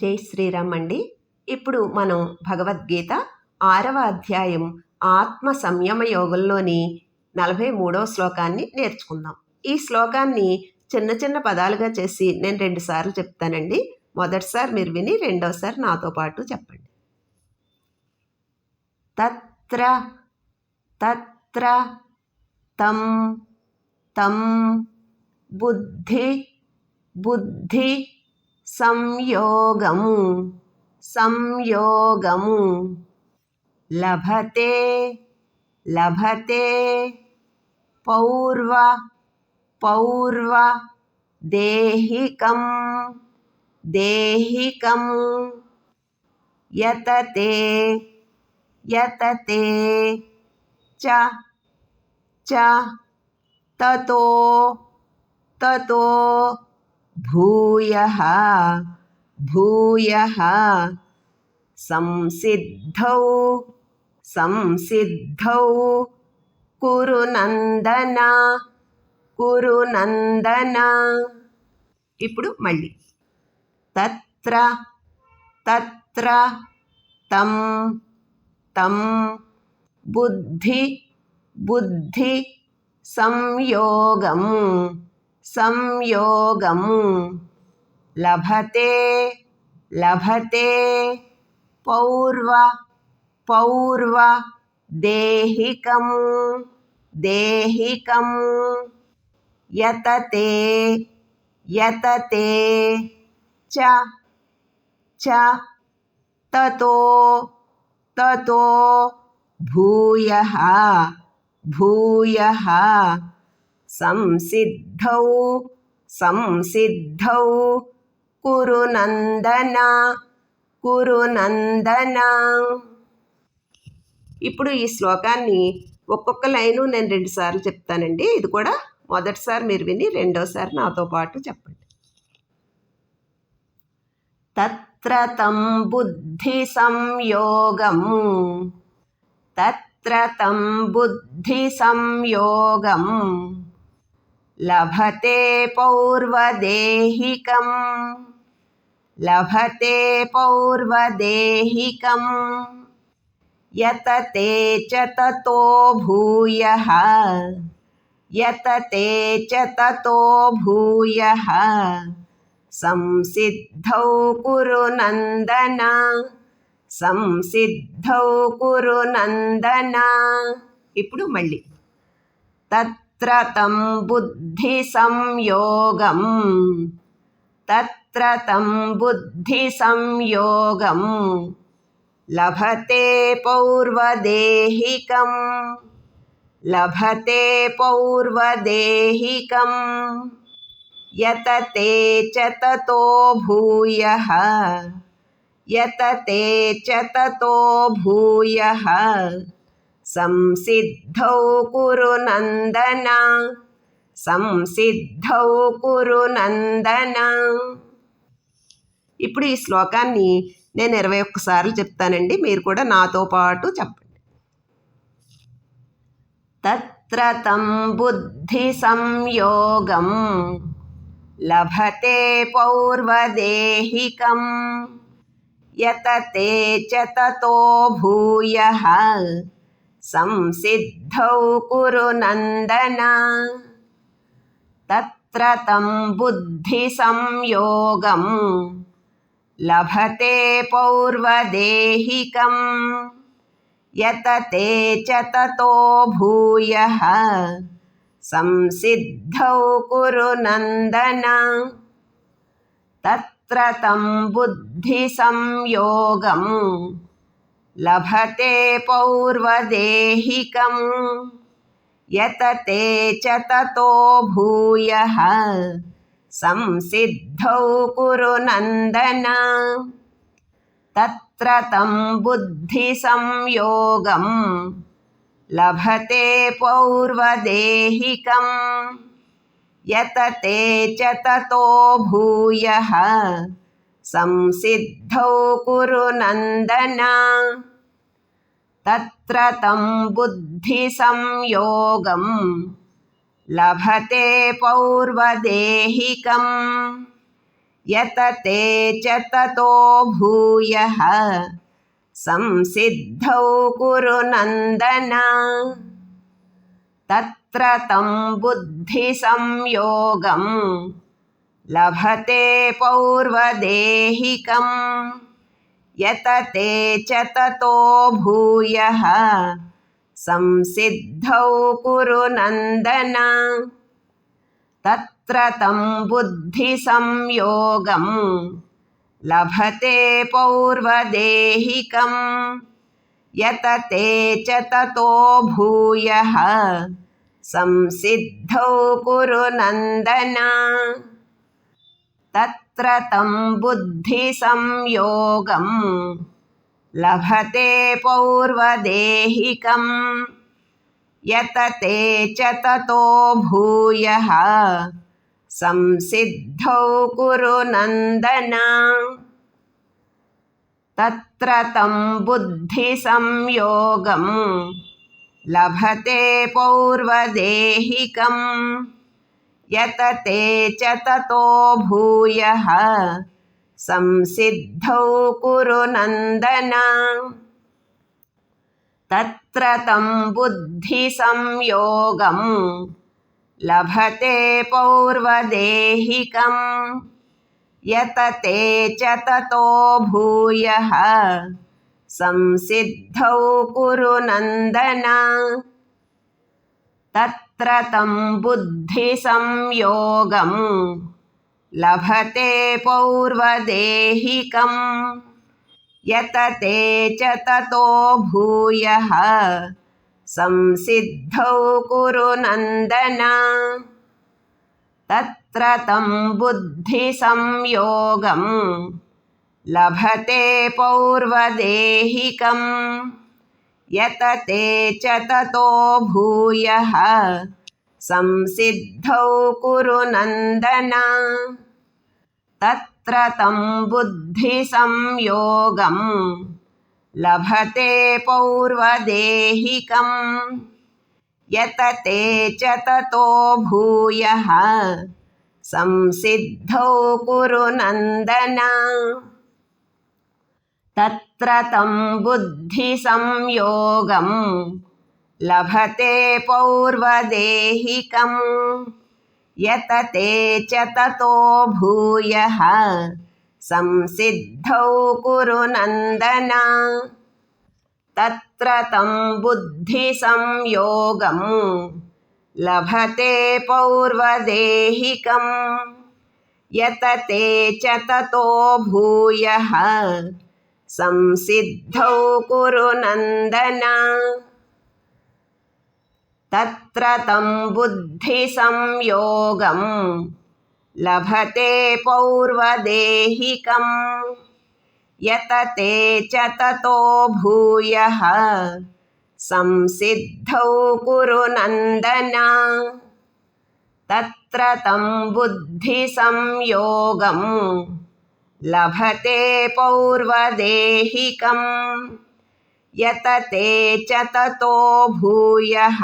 జై శ్రీరామ్ అండి. ఇప్పుడు మనం భగవద్గీత ఆరవ అధ్యాయం ఆత్మ సంయమ యోగంలోని నలభై మూడవ శ్లోకాన్ని నేర్చుకుందాం. ఈ శ్లోకాన్ని చిన్న చిన్న పదాలుగా చేసి నేను రెండుసార్లు చెప్తానండి. మొదటిసారి మీరు విని రెండవసారి నాతో పాటు చెప్పండి. తత్ర తత్ర తం తం బుద్ధి బుద్ధి संयोगं संयोगं लभते लभते पौर्व पौर्व देहिकं देहिकं यतते यतते च च ततो ततो భూయ భూయ సంసిద్ధౌ సంసిద్ధౌ కురు నందన కురు నందన ఇప్పుడు మళ్ళీ తత్ర తత్ర తం తం। బుద్ధి బుద్ధి సంయోగం। संयोगम। लभते लभते, पौर्व पौर्व, देहिकम देहिकम। यतते यतते, च च, ततो ततो, भूयः भूयः। సంసిద్ధౌ సంసిద్ధౌ. కురు నందన కురు నందన ఇప్పుడు ఈ శ్లోకాన్ని ఒక్కొక్క లైను నేను రెండుసార్లు చెప్తానండి. ఇది కూడా మొదటిసారి మీరు విని రెండోసారి నాతో పాటు చెప్పండి. తత్ర తం బుద్ధి సంయోగం. తత్ర తం బుద్ధి సంయోగం. लभते पौर्वदेहिकं लभते पौर्वदेहिकं यतते च ततो भूयः। यतते च ततो भूयः। संसिद्धौ कुरु नन्दन। संसिद्धौ कुरु नन्दन। इप्पुडु मल्ली तत् तत्र तं बुद्धिसंयोगं तत्र तं बुद्धिसंयोगं लभते पौर्वदेहिकं लभते पौर्वदेहिकं यतते च ततो भूयः। यतते च ततो भूयः। భూయः సంసిద్ధౌ కురు నందన. సంసిద్ధౌ కురు నందన. ఇప్పుడు ఈ శ్లోకాన్ని నేను ఇరవై ఒక్కసార్లు చెప్తానండి. మీరు కూడా నాతో పాటు చెప్పండి. తత్ర తం బుద్ధి సంయోగం లభతే పౌర్వదేహికం యతతే చతతో తతో భూయः. సంసిద్ధౌ కురు నందన తత్ర తం బుద్ధి సంయోగం లభతే పౌర్వదేహికం యతతే చ తతో భూయः సంసిద్ధౌ కురు నందన తత్ర తం लभते पौर्वदेहिकं यतते च ततो भूयः। संसिद्धौ कुरु नन्दन। तत्र तं बुद्धिसंयोगं लभते पौर्वदेहिकं यतते च ततो भूयः। చ తతో భూయः సంసిద్ధౌ కురు నందన. తత్ర తం బుద్ధి సంయోగం. లభతే పౌర్వదేహికం. యతతే చ తతో భూయः. సంసిద్ధౌ కురు लभते पौर्वदेहिकं यतते च ततो भूयः। संसिद्धौ कुरु नन्दन। तत्र तं बुद्धिसंयोगं लभते पौर्वदेहिकं यतते च ततो भूयः। संसिद्धौ कुरु तत्र तं बुद्धिसंयोगं लभते पौर्वदेहिकं यतते च ततो भूयः। संसिद्धौ कुरु नन्दन। तत्र तं बुद्धिसंयोगं लभते पौर्वदेहिकम्। यतते च ततो भूयः। संसिद्धौ कुरु नन्दन। तत्र तं बुद्धिसंयोगं लभते पौर्वदेहिकं यतते च ततो भूयः। संसिद्धौ कुरु नन्दन। తత్ర తం బుద్ధి సంయోగం. లభతే పౌర్వదేహికం. యతతే చ తతో భూయ. సంసిద్ధౌ కురు నందన. తత్ర తం బుద్ధి సంయోగం. లభతే పౌర్వదేహికం. యతతే చ తతో భూయः సంసిద్ధౌ కురు నందన తత్ర తం బుద్ధి సంయోగం లభతే పౌర్వదేహికం యతతే చ తతో భూయः సంసిద్ధౌ కురు నందన तत्र तं बुद्धिसंयोगं लभते पौर्वदेहिकं यतते च ततो भूयः। संसिद्धौ कुरु नन्दन। तत्र तं बुद्धिसंयोगं लभते पौर्वदेहिकं यतते च ततो भूयः। తతో భూయः సంసిద్ధౌ కురు నందన తత్ర తం బుద్ధి సంయోగం లభతే పౌర్వదేహికం యతతే చ తతో భూయः సంసిద్ధౌ కురు నందన लभते पौर्वदेहिकं यतते च ततो भूयः।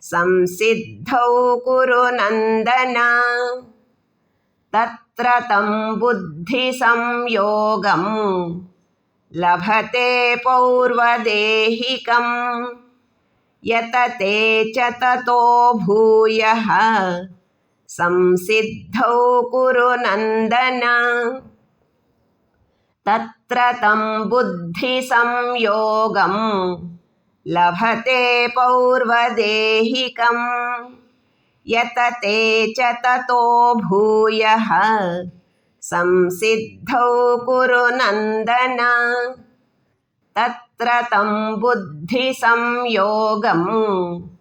संसिद्धौ कुरु नन्दन। तत्र तं बुद्धिसंयोगं लभते पौर्वदेहिकं यतते च ततो भूयः। పౌర్వదేహికం యతతే చ తతో భూయः సంసిద్ధౌ కురు నందన తత్ర తం బుద్ధి సంయోగం లభతే పౌర్వదేహికం యతతే చ తతో భూయः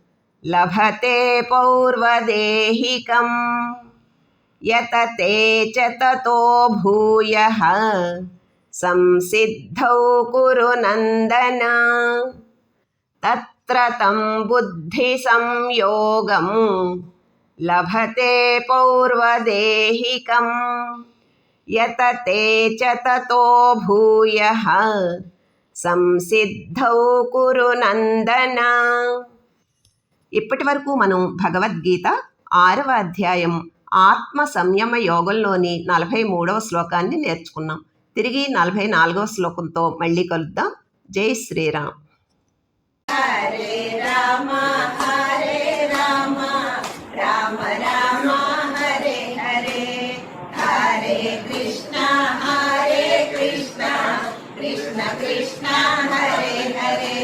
లభతే పౌర్వదేహికం యతతే చ తతో భూయ సంసిద్ధౌ కురు నందన తత్ర తం బుద్ధి సంయోగం లభతే పౌర్వదేహికం యతతే చ తతో భూయ సంసిద్ధౌ కురు నందన ఇప్పటి వరకు మనం భగవద్గీత ఆరవ అధ్యాయం ఆత్మ సంయమ యోగంలోని నలభై మూడవ శ్లోకాన్ని నేర్చుకున్నాం. తిరిగి నలభై నాలుగవ శ్లోకంతో మళ్ళీ కలుద్దాం. జై శ్రీరామ్. కృష్ణ కృష్ణ హరే హరే.